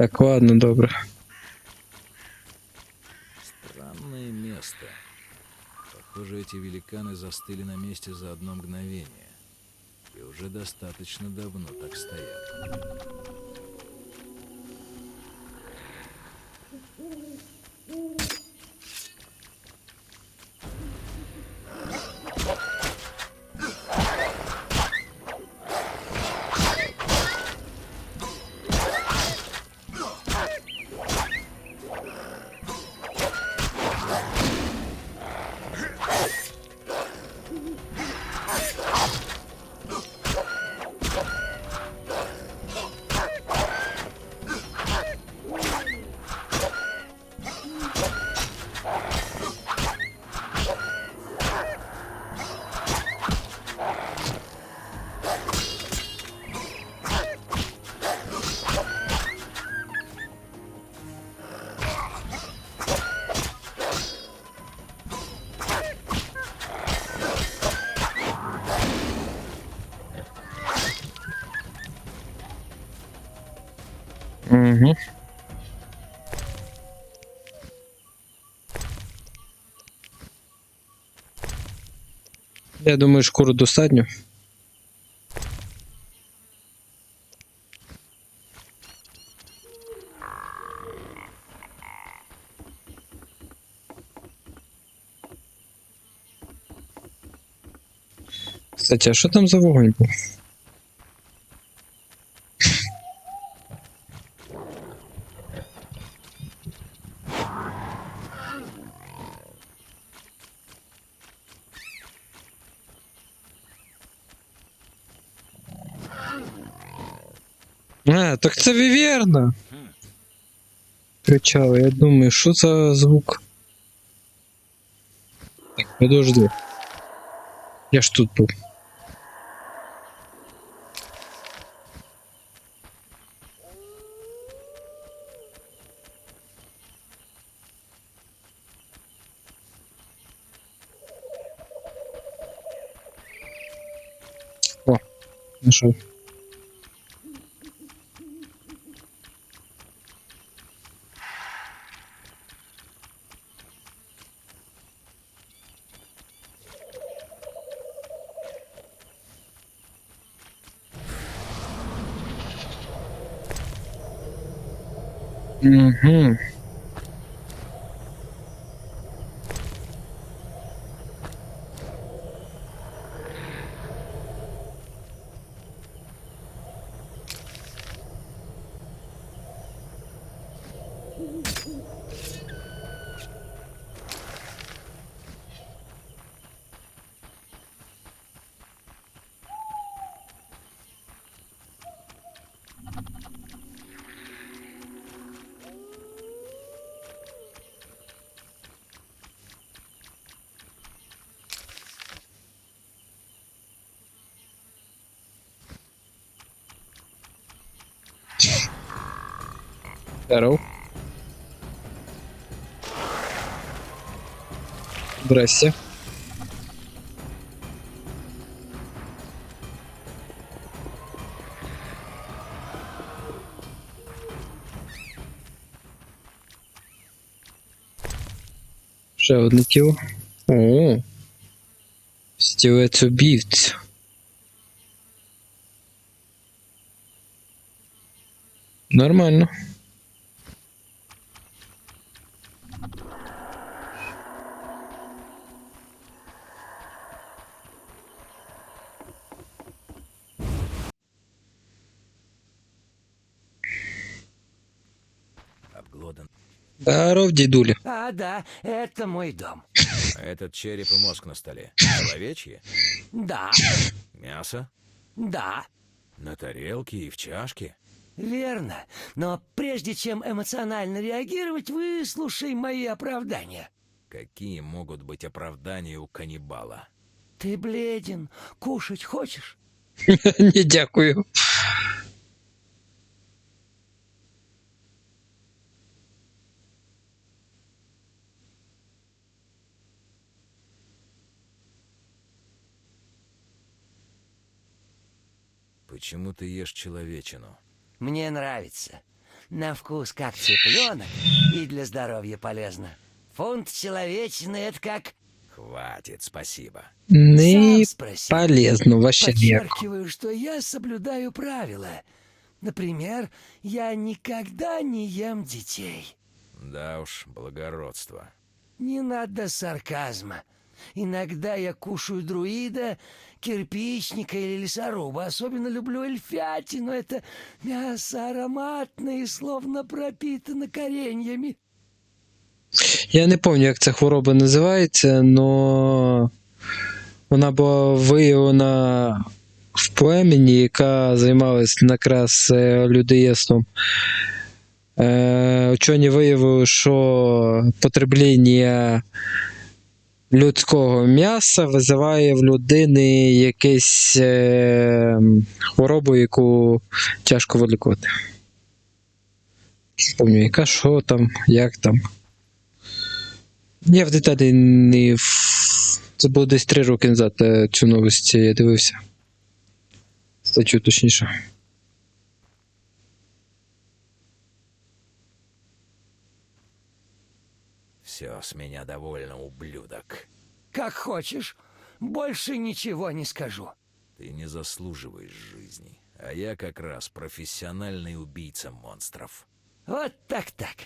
Так, ладно, добре. Странное место. Похоже, эти великаны застыли на месте за одно мгновение. И уже достаточно давно так стоят. Угу. Я думаю, шкуру достатньо. Кстати, а що там за вогонь був? А, так це віверна. Кричала, я думаю, що за звук? Так, подожди. Я ж тут був. О, нашел. Угу. Здоров. Здрасте. Ще одне тіло. О. Стілець убивць. Нормально. Обглодан. Здоров, дедуля. А, да, это мой дом. Этот череп и мозг на столе. Человечьи? Да, Мясо? да, На тарелке и в чашке? Верно. Но прежде чем эмоционально реагировать, выслушай мои оправдания. Какие могут быть оправдания у каннибала? Ты бледен. Кушать хочешь? Не дякую. Почему ты ешь человечину? Мне нравится. На вкус как цыпленок и для здоровья полезно. Фунт человечный — это как... Хватит, спасибо. Не полезно, вообще ніяк. Подчеркиваю, что я соблюдаю правила. Например, я никогда не ем детей. Да уж, благородство. Не надо сарказма. Иногда я кушаю друида, кирпичника или лесоруба. Особенно люблю эльфятину. Это мясо ароматное и словно пропитано кореньями. Я не пам'ятаю, як ця хвороба називається, але вона була виявлена в племені, яка займалась якраз е, людоєдством. Е, Учені виявили, що потребління людського м'яса визиває в людини якусь е, хворобу, яку тяжко вилікувати. Пам'ятаю, яка, що там, як там. Я в деталі не. Це було десь три роки назад е, цю новость я дивився. Статтю точніше. Все, с меня довольно, ублюдок. Как хочешь. Больше ничего не скажу. Ты не заслуживаешь жизни. А я как раз профессиональный убийца монстров. Вот так-так.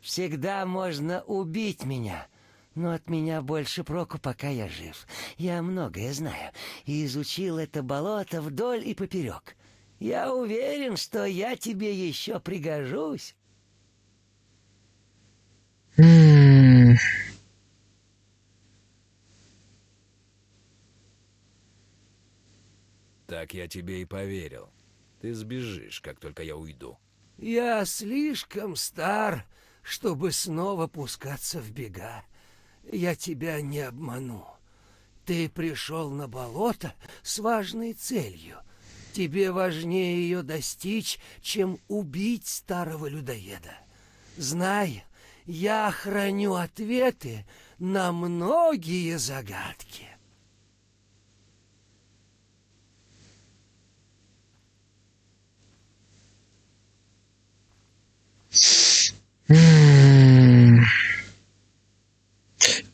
Всегда можно убить меня. Но от меня больше проку, пока я жив. Я многое знаю и изучил это болото вдоль и поперек. Я уверен, что я тебе еще пригожусь. М, Так я тебе и поверил. Ты сбежишь, как только я уйду. Я слишком стар, чтобы снова пускаться в бега. Я тебя не обману. Ты пришел на болото с важной целью. Тебе важнее ее достичь, чем убить старого людоеда. Знай, я храню ответы на многие загадки.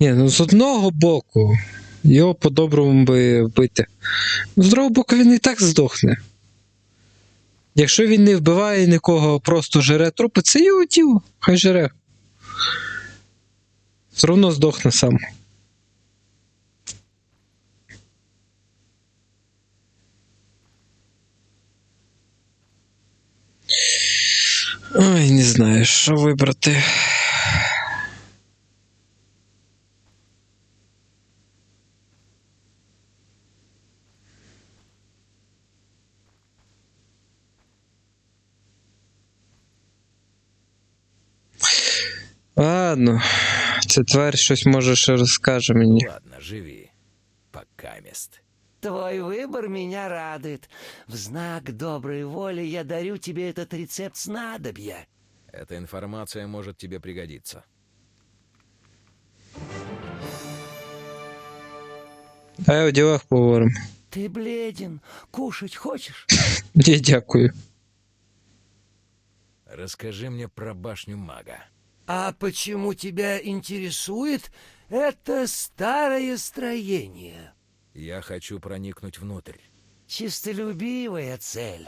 Ні, ну з одного боку, його по-доброму би вбити. З другого боку, він і так здохне. Якщо він не вбиває нікого, просто жере трупи, це його тіло. Хай жере. Все равно здохне сам. Ой, не знаю, що вибрати. Ладно, ця тварь щось може ще розкаже мені. Ладно, живи. Пока мест. Твой выбор меня радует. В знак доброй воли я дарю тебе этот рецепт снадобья. Эта информация может тебе пригодиться. Давай у ділах поговоримо. Ты бледен. Кушать хочешь? Ні, дякую. Расскажи мне про башню мага. А почему тебя интересует это старое строение? Я хочу проникнуть внутрь. Чистолюбивая цель,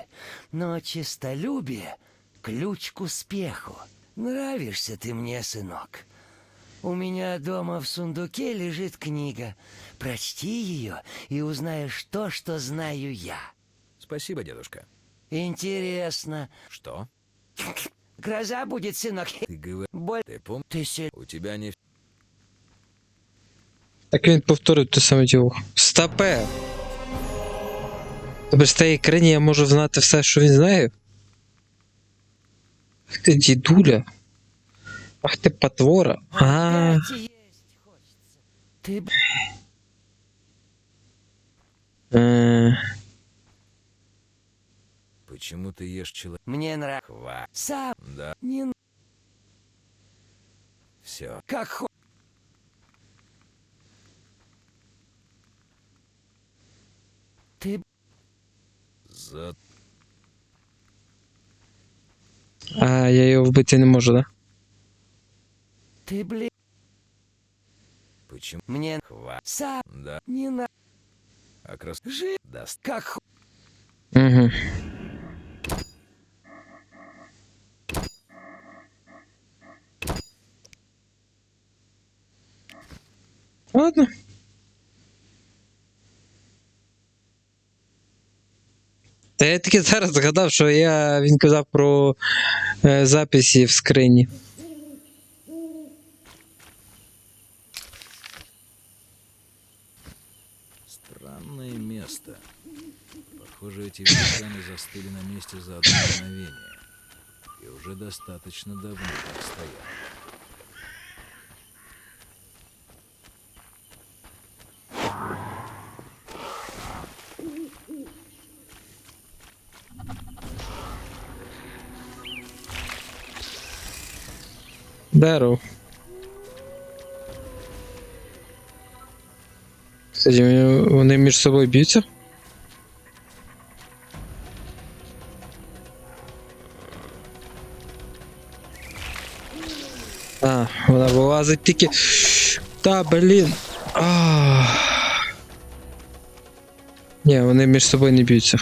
но чистолюбие — ключ к успеху. Нравишься ты мне, сынок. У меня дома в сундуке лежит книга. Прочти ее и узнаешь то, что знаю я. Спасибо, дедушка. Интересно. Что? Гроза будет, сынок. Ты говоришь, Боль... ты помнишь, Ты сильно... у тебя не... Так він повторив те саме діло. Стопе! Тобто з тієї країні я можу знати все, що він знає? Ах ти дідуля. Ах ти потвора. А, Опять Почему ты ешь человека? Мне нравится. Хва. Сам Да, не... все. Как хо... Ты... За... А я його вбити не можу, да? Ты, блин, Почему? мне Хва. сам Да. не на... А крас... Жи... Даст. Как ху... Угу. Ладно. Та я тільки зараз згадав, що я, він казав про е, записи в скрині. Странное место. Похоже, эти великаны застыли на месте за одно мгновение. И уже достаточно давно так стоят. Даров. Кстати, вони- між собою б'ються? А, вона вилазить тільки. Та, блін. Ні, вони між собою не б'ються.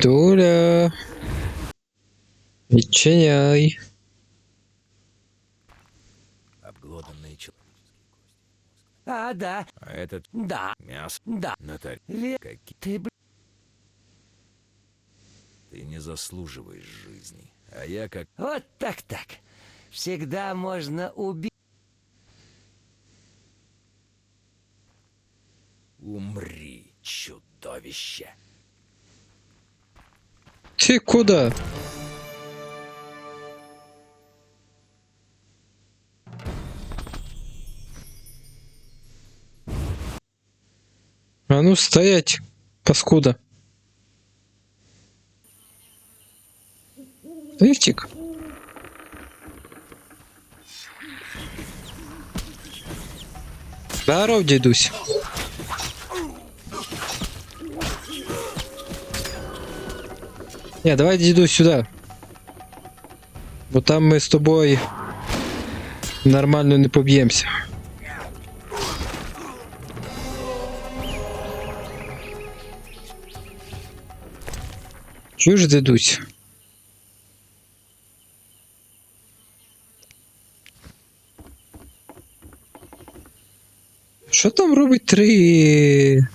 Дідуля. Відчиняй. Обглоданные человеческие кости. А, да, А этот да, мясо да. на тарелке. Ве... Каки- Ты, блин, Ты не заслуживаешь жизни. А я как... вот так-так. Всегда можно убить. Умри, чудовище. Ти куди? А ну стоять, паскуда. Ти втік. Здоров, дідусь. Не, давай дідусь сюди. Бо там ми з тобою нормально не поб'ємося. Чуєш, дідусь? Що там робить три?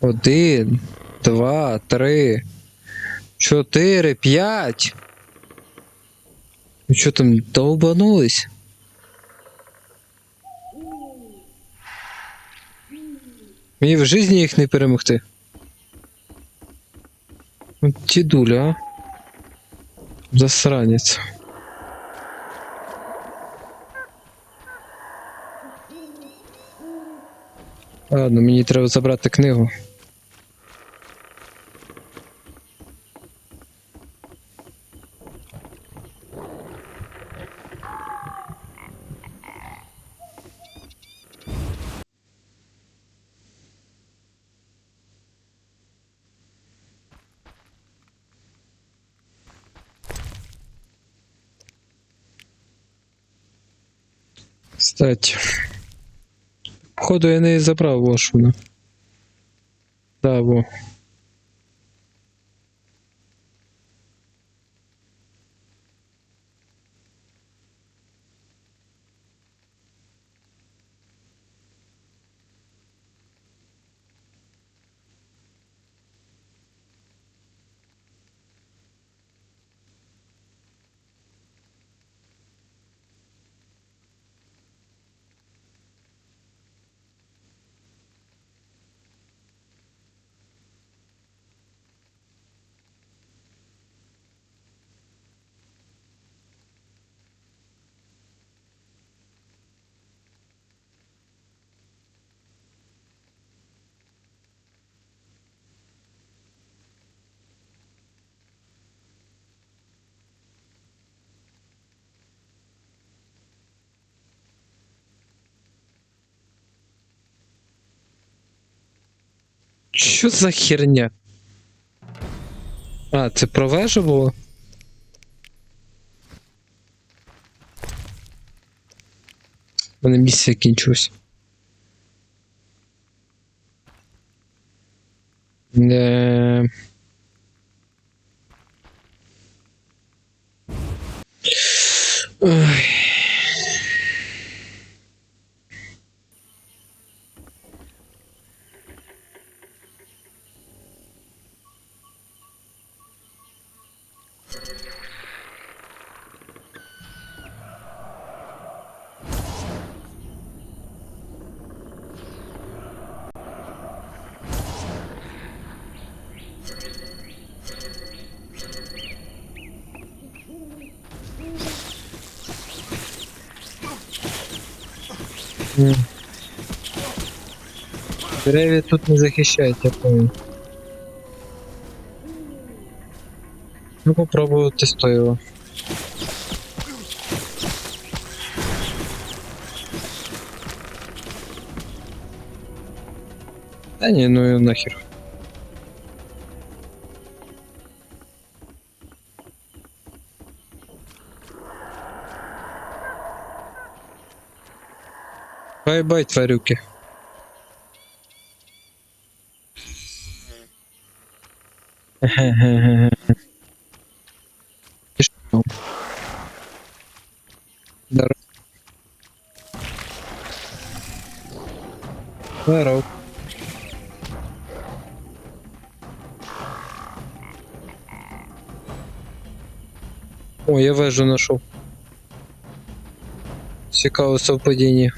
Один, два, три, Чотири, п'ять. Ви що там довбанулись? Мені в житті їх не перемогти. От Дідуля, а? Засранець. Ладно, мені треба забрати книгу. Кстати. Походу я не забрав лошуна. Да, во. Що за херня? А, це про вежу було? У мене місія кінчилась. Не... М. Дерев'я тут не захищають, я помню. Ну, попробувати стоїло. Та ні, ну і нахер. Бай-бай, тварюки. Пішов. Здоров. Здоров. О, я вежу нашел. Цікаве совпадіння.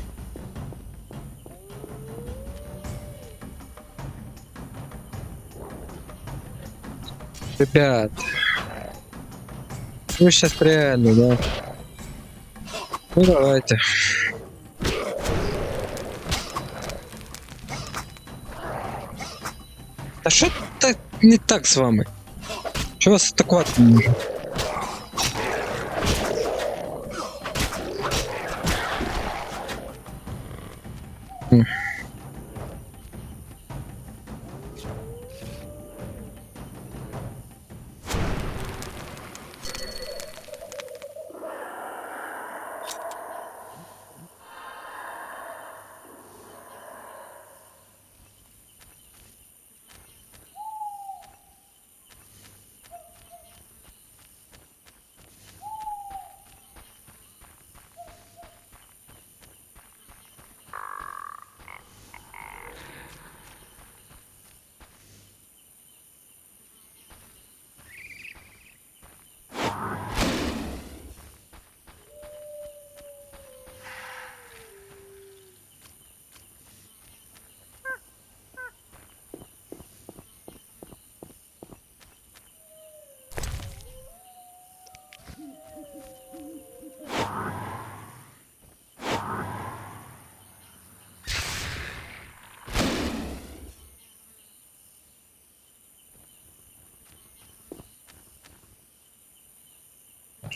Ребят. Ну сейчас реально, да. Ну давайте. Та що так не так з вами? Що вас атакувати не може?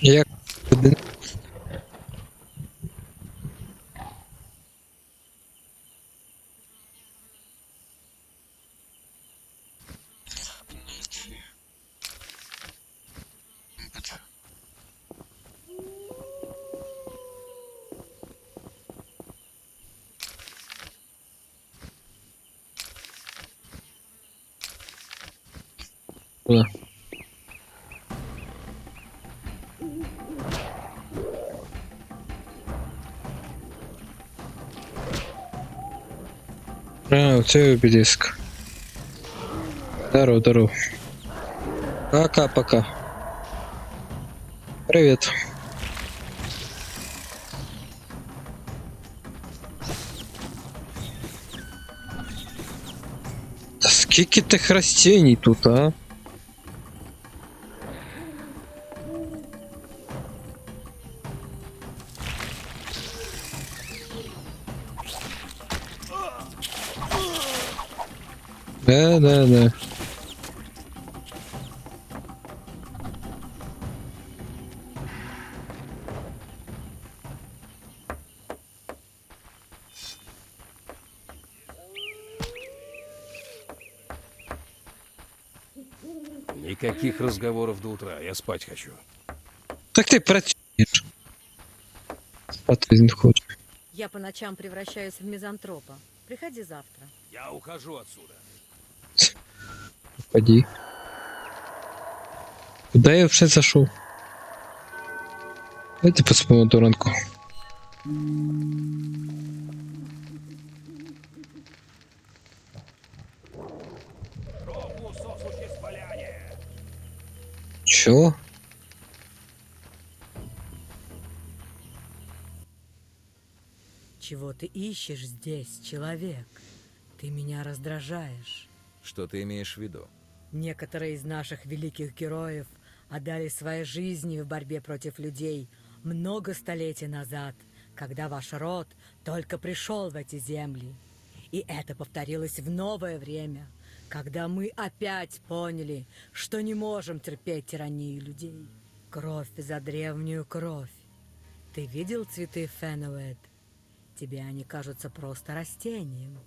Yeah. А, оцей обелиск. Здорово, здорово. Пока-пока. Привет. Да скільки тих растений тут, а? Да, да, да. Никаких разговоров до утра, я спать хочу. Так ти працюєш. Спати він хоче. Я по ночам превращаюсь в мизантропа. Приходи завтра. Я ухожу отсюда. Ході. Куди я вже зайшов? Давайте поспимо до ранку. Чо? Чего ты ищешь здесь, человек? Ты меня раздражаешь. Что ты имеешь в виду? Некоторые из наших великих героев отдали свои жизни в борьбе против людей много столетий назад, когда ваш род только пришел в эти земли. И это повторилось в новое время, когда мы опять поняли, что не можем терпеть тиранию людей. Кровь за древнюю кровь. Ты видел цветы Фенуэд? Тебе они кажутся просто растением.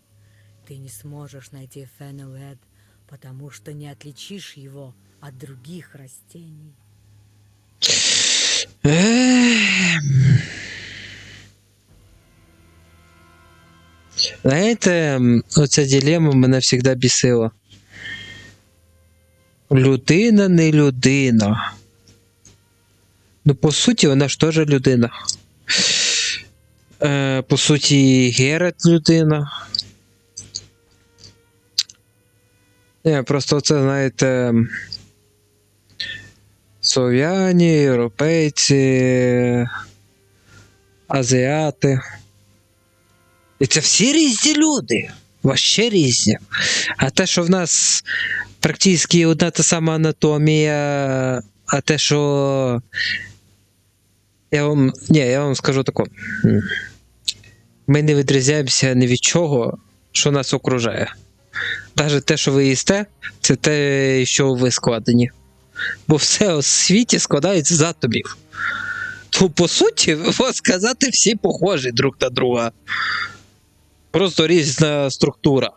Ты не сможешь найти Фенуэд, потому что не отличишь его от других растений. Ем. Знаєте, оця дилема мене завжди бісила. Людина не людина. Ну, по суті, вона ж теж людина. Е, по суті, Герет людина. Ні, просто це, знаєте. Слов'яні, європейці, азіати. І це всі різні люди. Вообще різні. А те, що в нас практично одна та сама анатомія, а те, що. Я вам. Ні, я вам скажу тако. Ми не відрізняємося ні від чого, що нас окружає. Навіть те, що ви їсте, це те, що ви складені бо все у світі складається з атомів. То, по суті, сказати, всі похожі друг на друга. Просто різна структура.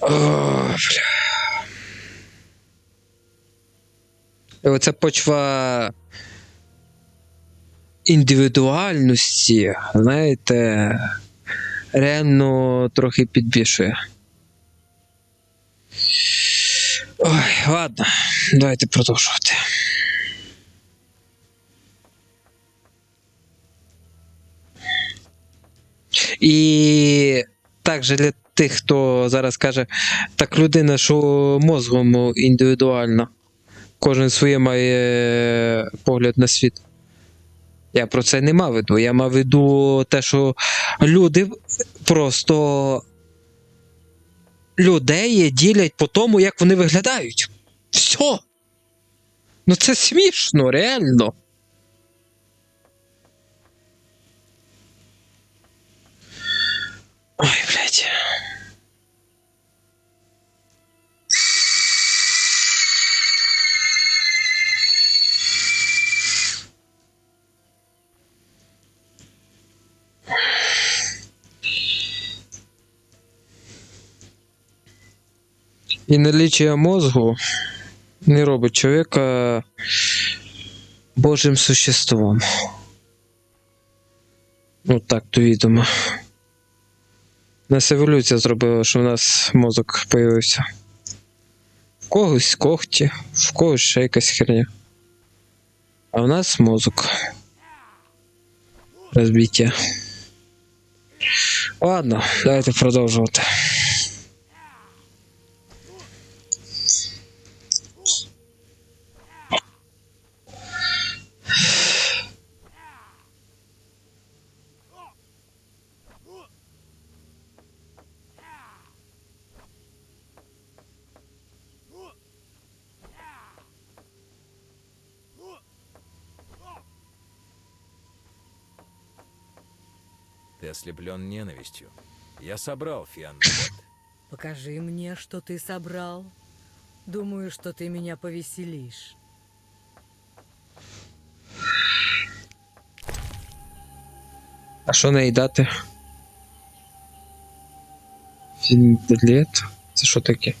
О, бля. Оця почва індивідуальності, знаєте, реально трохи підбільшує. Ой, ладно, давайте продовжувати. І також для тих, хто зараз каже, так людина, що мозгом індивідуальна. Кожен своє має погляд на світ. Я про це не мав виду. Я мав виду те, що люди просто людей ділять по тому, як вони виглядають. Все. Ну це смішно, реально. Ой, блядь. І наличие мозгу не робить чоловіка Божим существом. Ну так, то відомо. У Нас еволюція зробила, що в нас мозок появився. В когось когті, в когось ще якась херня. А в нас мозок. Розбиття. Ладно, давайте продовжувати. Ты ослеплен ненавистью. Я собрал Фианнет. Покажи мне, что ты собрал. Думаю, что ты меня повеселишь. А що неї дати? Фінделет? Це що таке?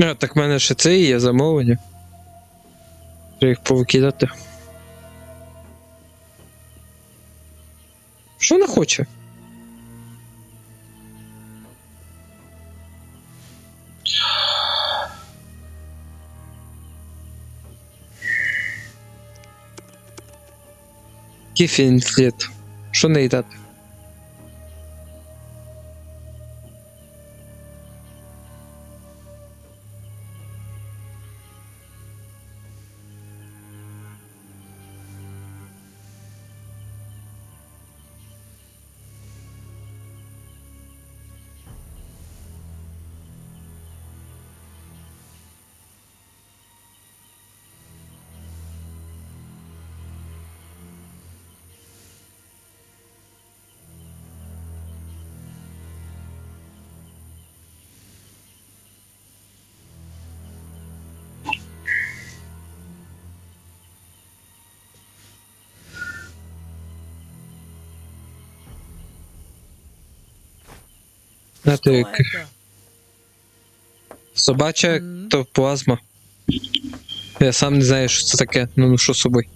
А, так в мене ще це і є замовлення. Треба їх повикидати. Що вона хоче? Кіфін слід. Що не їдати? Знаєте, як Что это? собача топлазма. Я сам не знаю, що це таке. Ну, ну що з собою.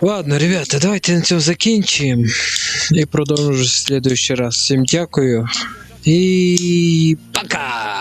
Ладно, ребята, давайте на цьому закінчимо. І продовжу в следующий раз. Всім дякую. І пока!